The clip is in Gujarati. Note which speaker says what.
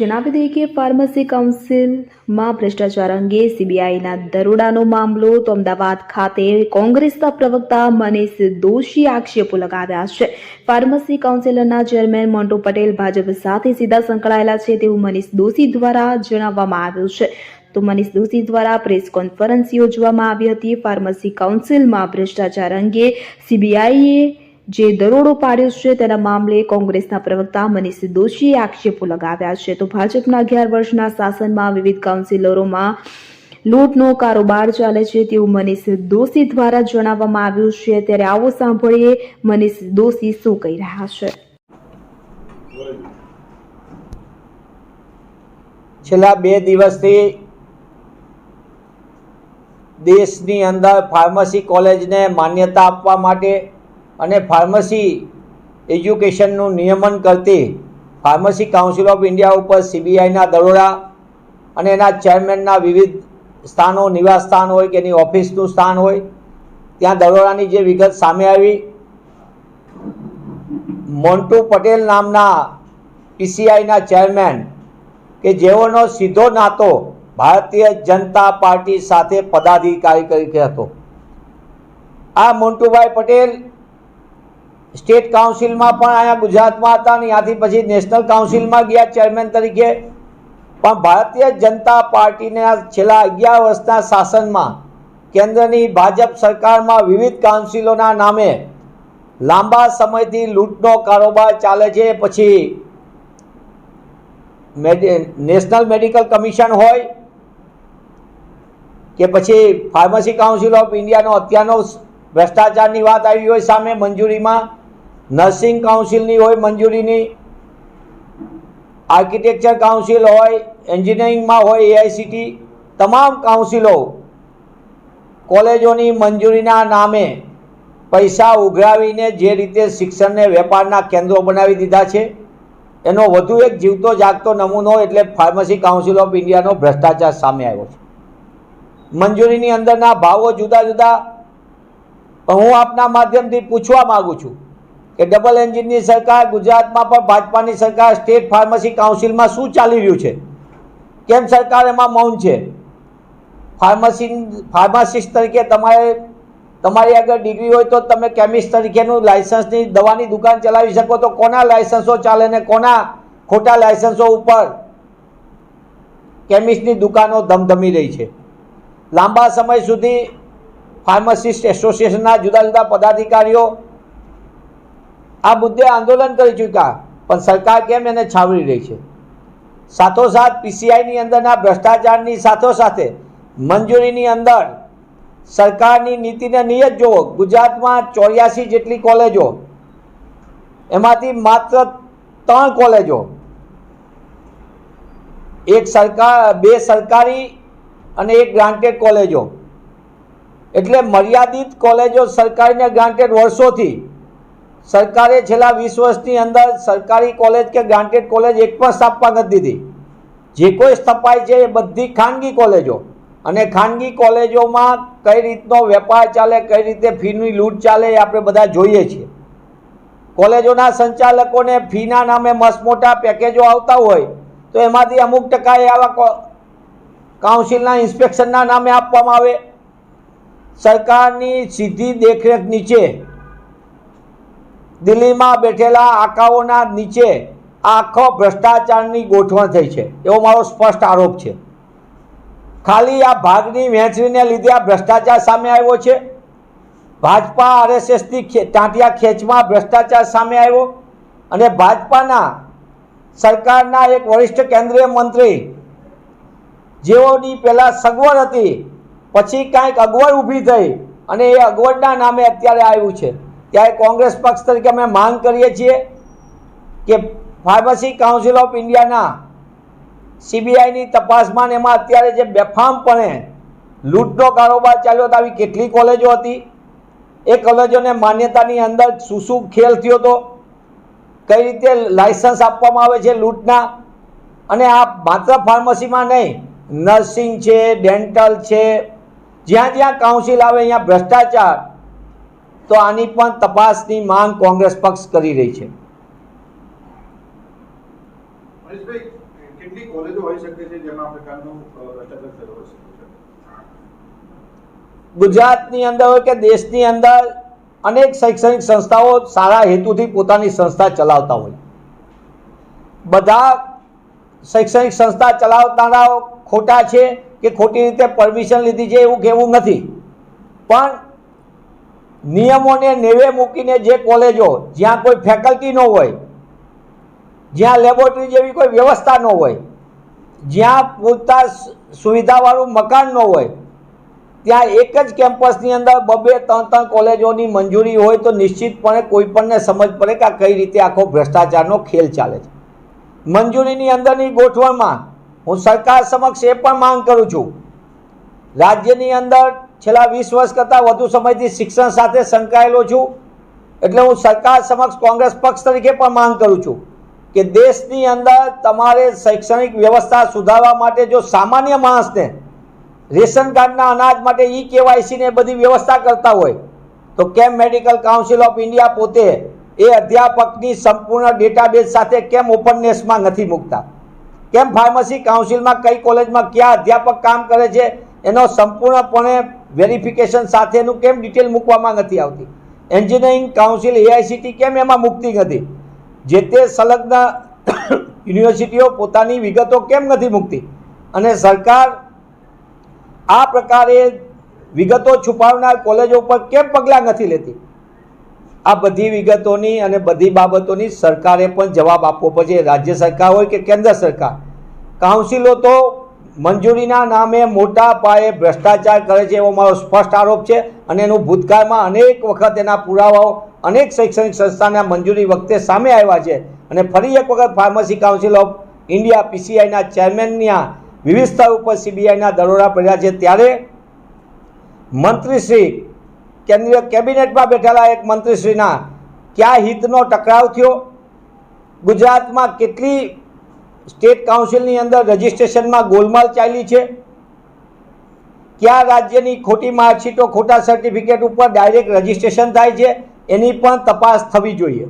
Speaker 1: જણાવી દઈએ કે ફાર્મસી કાઉન્સિલમાં ભ્રષ્ટાચાર અંગે સીબીઆઈના દરોડાનો મામલો, તો અમદાવાદ ખાતે કોંગ્રેસના પ્રવક્તા મનીષ દોશી આક્ષેપો લગાવ્યા છે. ફાર્મસી કાઉન્સિલરના ચેરમેન મોન્ટુ પટેલ ભાજપ સાથે સીધા સંકળાયેલા છે તેવું મનીષ દોશી દ્વારા જણાવવામાં આવ્યું છે. તો મનીષ દોશી દ્વારા પ્રેસ કોન્ફરન્સ યોજવામાં આવી હતી. ફાર્મસી કાઉન્સિલમાં ભ્રષ્ટાચાર અંગે સીબીઆઈએ જે દરોડો પાડ્યો છે તેના મામલે કોંગ્રેસના પ્રવક્તા મનીષ દોશીએ આક્ષેપો લગાવ્યા છે. તો ભાજપના અગિયાર વર્ષના શાસનમાં વિવિધ કાઉન્સિલરોમાં લૂંટનો કારોબાર ચાલે છે તેવું મનીષ દોશી દ્વારા જણાવવામાં આવ્યું છે. ત્યારે આવો સાંભળીએ મનીષ દોશી શું કહી રહ્યા છે.
Speaker 2: છેલ્લા બે દિવસથી દેશની અંદર ફાર્મસી કોલેજને માન્યતા આપવા માટે અને ફાર્મસી એજ્યુકેશનનું નિયમન કરતી ફાર્મસી કાઉન્સિલ ઓફ ઇન્ડિયા ઉપર સીબીઆઈના દરોડા અને એના ચેરમેનના વિવિધ સ્થાનો, નિવાસ સ્થાન હોય કે એની ઓફિસનું સ્થાન હોય, ત્યાં દરોડાની જે વિગત સામે આવી. મોન્ટુ પટેલ નામના પીસીઆઈના ચેરમેન કે જેઓનો સીધો નાતો ભારતીય જનતા પાર્ટી સાથે પદાધિકારી તરીકે હતો. આ મોન્ટુભાઈ પટેલ સ્ટેટ કાઉન્સિલમાં પણ અહીંયા ગુજરાતમાં હતા અને ત્યાંથી પછી નેશનલ કાઉન્સિલમાં ગયા ચેરમેન તરીકે. પણ ભારતીય જનતા પાર્ટીના છેલ્લા અગિયાર વર્ષના શાસનમાં કેન્દ્રની ભાજપ સરકારમાં વિવિધ કાઉન્સિલોના નામે લાંબા સમયથી લૂંટનો કારોબાર ચાલે છે. પછી નેશનલ મેડિકલ કમિશન હોય કે પછી ફાર્મસી કાઉન્સિલ ઓફ ઇન્ડિયાનો અત્યારનો ભ્રષ્ટાચારની વાત આવી હોય સામે મંજૂરીમાં. નર્સિંગ કાઉન્સિલની હોય, મંજૂરીની, આર્કિટેક્ચર કાઉન્સિલ હોય, એન્જિનિયરિંગમાં હોય એઆઈસીટી તમામ કાઉન્સિલો કોલેજોની મંજૂરીના નામે પૈસા ઉઘરાવીને જે રીતે શિક્ષણને વેપારના કેન્દ્રો બનાવી દીધા છે, એનો વધુ એક જીવતો જાગતો નમૂનો એટલે ફાર્મસી કાઉન્સિલ ઓફ ઇન્ડિયાનો ભ્રષ્ટાચાર સામે આવ્યો છે. મંજૂરીની અંદરના ભાવો જુદા જુદા, હું આપના માધ્યમથી પૂછવા માગું છું. કે ડબલ એન્જિનની સરકાર, ગુજરાતમાં પણ ભાજપાની સરકાર સ્ટેટ ફાર્મસી કાઉન્સિલમાં શું ચાલી રહ્યું છે? કેમ સરકાર એમાં મૌન છે? ફાર્મસી ફાર્માસિસ્ટ તરીકે તમારે, તમારી આગળ ડિગ્રી હોય તો તમે કેમિસ્ટ તરીકેનું લાયસન્સની દવાની દુકાન ચલાવી શકો તો કોના લાયસન્સો ચાલે ને કોના ખોટા લાયસન્સો ઉપર કેમિસ્ટની દુકાનો ધમધમી રહી છે? લાંબા સમય સુધી ફાર્માસિસ્ટ એસોસિએશનના જુદા જુદા પદાધિકારીઓ આ મુદ્દે આંદોલન કરી ચૂક્યા, પણ સરકાર કેમ એને છાવરી રહી છે? સાથોસાથ પીસીઆઈની અંદરના ભ્રષ્ટાચારની સાથોસાથે મંજૂરીની અંદર સરકારની નીતિને નિયત જુઓ, ગુજરાતમાં ચોર્યાસી જેટલી કોલેજો, એમાંથી માત્ર ત્રણ કોલેજો, એક સરકાર, બે સરકારી અને એક ગ્રાન્ટેડ કોલેજો. એટલે મર્યાદિત કોલેજો સરકારીને ગ્રાન્ટેડ વર્ષોથી સરકારે છેલ્લા વીસ વર્ષની અંદર સરકારી કોલેજ કે ગ્રાન્ટેડ કોલેજ એક પણ સ્થાપવા નથી દીધી. જે કોઈ સ્થપાય છે એ બધી ખાનગી કોલેજો. અને ખાનગી કોલેજોમાં કઈ રીતનો વેપાર ચાલે, કઈ રીતે ફીની લૂંટ ચાલે એ આપણે બધા જોઈએ છીએ. કોલેજોના સંચાલકોને ફીના નામે મસ્ત મોટા પેકેજો આવતા હોય તો એમાંથી અમુક ટકા એ આવા કાઉન્સિલના ઇન્સ્પેક્શનના નામે આપવામાં આવે. સરકારની સીધી દેખરેખ નીચે દિલ્હીમાં બેઠેલા આકાઓના નીચે આખો ભ્રષ્ટાચારની ગોઠવણ થઈ છે. એવો મારો સ્પષ્ટ આરોપ છે. ખાલી આ ભાગની વહેંચણીને લીધે આ ભ્રષ્ટાચાર સામે આવ્યો છે? ભાજપા આરએસએસની ટાંટિયા ખેંચમાં ભ્રષ્ટાચાર સામે આવ્યો? અને ભાજપાના સરકારના એક વરિષ્ઠ કેન્દ્રીય મંત્રી, જેઓની પહેલાં સગવડ હતી, પછી કાંઈક અગવડ ઊભી થઈ અને એ અગવડના નામે અત્યારે આવ્યું છે. ત્યારે કોંગ્રેસ પક્ષ તરીકે અમે માંગ કરીએ છીએ કે ફાર્મસી કાઉન્સિલ ઓફ ઇન્ડિયાના સીબીઆઈની તપાસમાં એમાં અત્યારે જે બેફામપણે લૂંટનો કારોબાર ચાલ્યો હતો, આવી કેટલી કોલેજો હતી? એ કોલેજોને માન્યતાની અંદર શું શું ખેલ થયો હતો. કઈ રીતે લાયસન્સ આપવામાં આવે છે લૂંટના? અને આ માત્ર ફાર્મસીમાં નહીં, નર્સિંગ છે, ડેન્ટલ છે, જ્યાં જ્યાં કાઉન્સિલ આવે, અહીંયા ભ્રષ્ટાચાર તો આની પણ તપાસની માંગ કોંગ્રેસ પક્ષ કરી રહી છે. ગુજરાતની અંદર હોય કે દેશની અંદર અનેક શૈક્ષણિક સંસ્થાઓ સારા હેતુથી પોતાની સંસ્થા ચલાવતા હોય. બધા શૈક્ષણિક સંસ્થા ચલાવનારાઓ ખોટા છે કે ખોટી રીતે પરમિશન લીધી છે એવું કહેવું નથી. પણ નિયમોને નેવે મૂકીને જે કોલેજો, જ્યાં કોઈ ફેકલ્ટી ન હોય, જ્યાં લેબોરેટરી જેવી કોઈ વ્યવસ્થા ન હોય, જ્યાં પૂરતા સુવિધાવાળું મકાન ન હોય, ત્યાં એક જ કેમ્પસની અંદર બબે ત્રણ ત્રણ કોલેજોની મંજૂરી હોય તો નિશ્ચિતપણે કોઈ પણને સમજ પડે કે આ કઈ રીતે આખો ભ્રષ્ટાચારનો ખેલ ચાલે છે. મંજૂરીની અંદરની ગોઠવણમાં હું સરકાર સમક્ષ એ પણ માંગ કરું છું. રાજ્યની અંદર છેલ્લા વીસ વર્ષ કરતાં વધુ સમયથી શિક્ષણ સાથે સંકળાયેલો છું. એટલે હું સરકાર સમક્ષ કોંગ્રેસ પક્ષ તરીકે પણ માંગ કરું છું કે દેશની અંદર તમારે શૈક્ષણિક વ્યવસ્થા સુધારવા માટે જો સામાન્ય માણસને રેશન કાર્ડના અનાજ માટે ઈ કેવાયસીને બધી વ્યવસ્થા કરતા હોય, તો કેમ મેડિકલ કાઉન્સિલ ઓફ ઇન્ડિયા પોતે એ અધ્યાપકની સંપૂર્ણ ડેટાબેઝ સાથે કેમ ઓપનનેસમાં નથી મૂકતા? કેમ ફાર્મસી કાઉન્સિલમાં કઈ કોલેજમાં કયા અધ્યાપક કામ કરે છે? એનો સંપૂર્ણપણે વેરિફિકેશન સાથેનું કેમ ડિટેલ મૂકવામાં નથી આવતી? એન્જિનિયરિંગ કાઉન્સિલ એઆઈસીટી કેમ એમાં મૂકતી નથી? જે તે સંલગ્ન યુનિવર્સિટીઓ પોતાની વિગતો કેમ નથી મૂકતી? અને સરકાર આ પ્રકારે વિગતો છુપાવનાર કોલેજો ઉપર કેમ પગલાં નથી લેતી? આ બધી વિગતોની અને બધી બાબતોની સરકારે પણ જવાબ આપવો પડશે. રાજ્ય સરકાર હોય કે કેન્દ્ર સરકાર? કાઉન્સિલો તો મંજૂરીના નામે મોટા પાયે ભ્રષ્ટાચાર કરે છે એવો મારો સ્પષ્ટ આરોપ છે અને એનું ભૂતકાળમાં અનેક વખત એના પુરાવાઓ, અનેક શૈક્ષણિક સંસ્થાના મંજૂરી વખતે સામે આવ્યા છે. અને ફરી એક વખત ફાર્મસી કાઉન્સિલ ઓફ ઇન્ડિયા પીસીઆઈના ચેરમેનના વિવિધ સ્થળ ઉપર સીબીઆઈના દરોડા પડ્યા છે. ત્યારે મંત્રીશ્રી કેન્દ્રીય કેબિનેટમાં બેઠેલા એક મંત્રીશ્રીના ક્યાં હિતનો ટકરાવ થયો? ગુજરાતમાં કેટલી સ્ટેટ કાઉન્સિલની અંદર રજિસ્ટ્રેશનમાં ગોલમાલ ચાલી છે. કયા રાજ્યની ખોટી માર્કશીટો, ખોટા સર્ટિફિકેટ ઉપર ડાયરેક્ટ રજિસ્ટ્રેશન થાય છે, એની પણ તપાસ થવી જોઈએ.